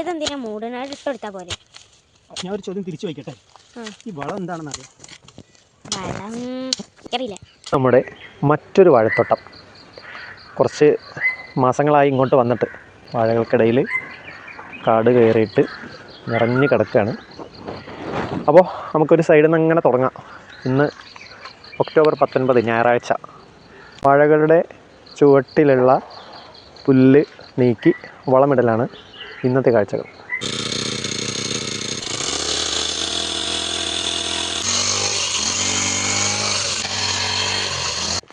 ഇതെന്തിനാ മൂടനാട് ഇട്ടെടുത്താ പോലെ ഞാൻ ഒരു ചോദ്യം തിരിച്ചു വയ്ക്കട്ടെ ഈ വളം എന്താണെന്ന് അറിയാം വളം അറിയില്ല നമ്മുടെ മറ്റൊരു വാഴത്തോട്ടം. കുറച്ച് മാസങ്ങളായി ഇങ്ങോട്ട് വന്നിട്ട് വാഴകൾക്കിടയിൽ കാട് കയറിയിട്ട് നിറഞ്ഞു കിടക്കുകയാണ്. അപ്പോൾ നമുക്കൊരു സൈഡിൽ നിന്ന് അങ്ങനെ തുടങ്ങാം. ഇന്ന് ഒക്ടോബർ പത്തൊൻപത് ഞായറാഴ്ച. വാഴകളുടെ ചുവട്ടിലുള്ള പുല്ല് നീക്കി വളമിടലാണ് ഇന്നത്തെ കാഴ്ചകൾ.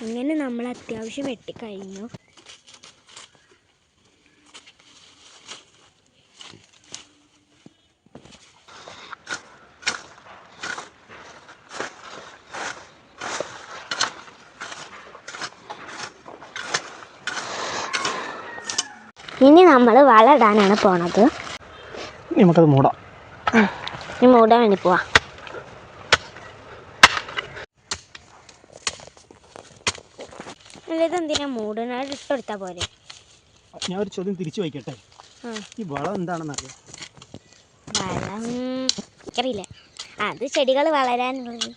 അങ്ങനെ നമ്മൾ അത്യാവശ്യം വെട്ടിക്കഴിഞ്ഞു. ഇനി നമ്മൾ വളടാനാണ് ഇടാനാണ് പോണത്. നമുക്കത് മൂടാം. ഇനി മൂടാൻ വേണ്ടി പോവാ. ഇതെന്തിനാ പോരെ. ഞാൻ ഒരു ചോദ്യം തിരിച്ചു വയ്ക്കട്ടെ ഈ വളം എന്താണെന്ന് അറിയാം? വളം അറിയില്ല അത് ചെടികൾ വളരാനുള്ളത്.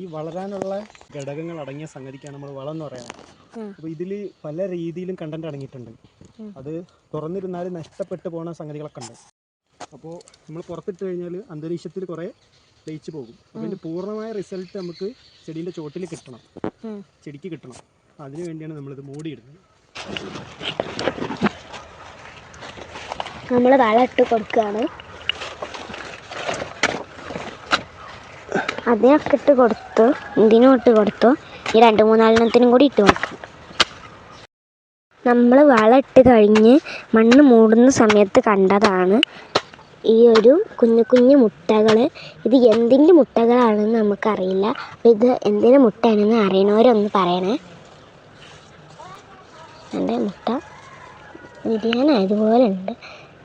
ഈ വളരാനുള്ള ഘടകങ്ങൾ അടങ്ങിയ സംഗതിക്കാണ് നമ്മൾ വളം എന്ന് പറയുന്നത്. ഇതിൽ അപ്പോൾ ഇതിൽ പല രീതിയിലും കണ്ടന്റ് അടങ്ങിയിട്ടുണ്ട്. അത് തുറന്നിരുന്നാൽ നഷ്ടപ്പെട്ടു പോകുന്ന സംഗതികളൊക്കെ ഉണ്ട്. അപ്പോൾ നമ്മൾ പുറത്തിട്ട് കഴിഞ്ഞാൽ അന്തരീക്ഷത്തിൽ കുറേ ലയിച്ചു പോകും. അപ്പോൾ അതിന്റെ പൂർണമായ റിസൾട്ട് നമുക്ക് ചെടീന്റെ ചോട്ടിൽ കിട്ടണം. ചെടിക്ക് കിട്ടണം. അതിനു വേണ്ടിയാണ് നമ്മളിത് മൂടിയിടുന്നത്. നമ്മൾ വളം ഇട്ട് കൊടുക്കുകയാണ്. അതിനൊക്കെ ഇട്ട് കൊടുത്തു ഇതിനും ഇട്ട് കൊടുത്തു. ഈ രണ്ട് മൂന്നാലെണ്ണത്തിനും കൂടി ഇട്ട് കൊടുക്കും നമ്മൾ വളം ഇട്ട് കഴിഞ്ഞ് മണ്ണ് മൂടുന്ന സമയത്ത് കണ്ടതാണ് ഈ ഒരു കുഞ്ഞു കുഞ്ഞു മുട്ടകൾ ഇത് എന്തിന്റെ മുട്ടകളാണെന്ന് നമുക്കറിയില്ല. അപ്പോൾ ഇത് എന്തിന്റെ മുട്ടയാണെന്ന് അറിയണവരൊന്ന് പറയണേ. എന്റെ മുട്ട? വിരിയാനായതുപോലെ ഉണ്ട്.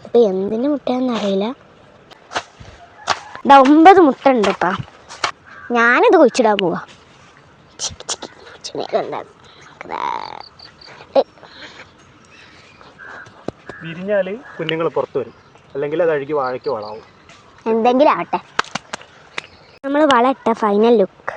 അപ്പോൾ എന്തിന്റെ മുട്ടയാണെന്ന് അറിയില്ല. ഇതാ ഒമ്പത് മുട്ട ഉണ്ട് ഇപ്പം. ഞാനിത് കുഴിച്ചിടാൻ പോവാ. ചിക്കി ചിക്കി. നമുക്കിതാ. വിരിഞ്ഞാൽ കുഞ്ഞുങ്ങൾ പുറത്തു വരും. അല്ലെങ്കിൽ അത് അഴുകി വാഴയ്ക്ക് വളമാവും എന്തെങ്കിലും ആവട്ടെ. നമ്മൾ വളമിട്ട ഫൈനൽ ലുക്ക്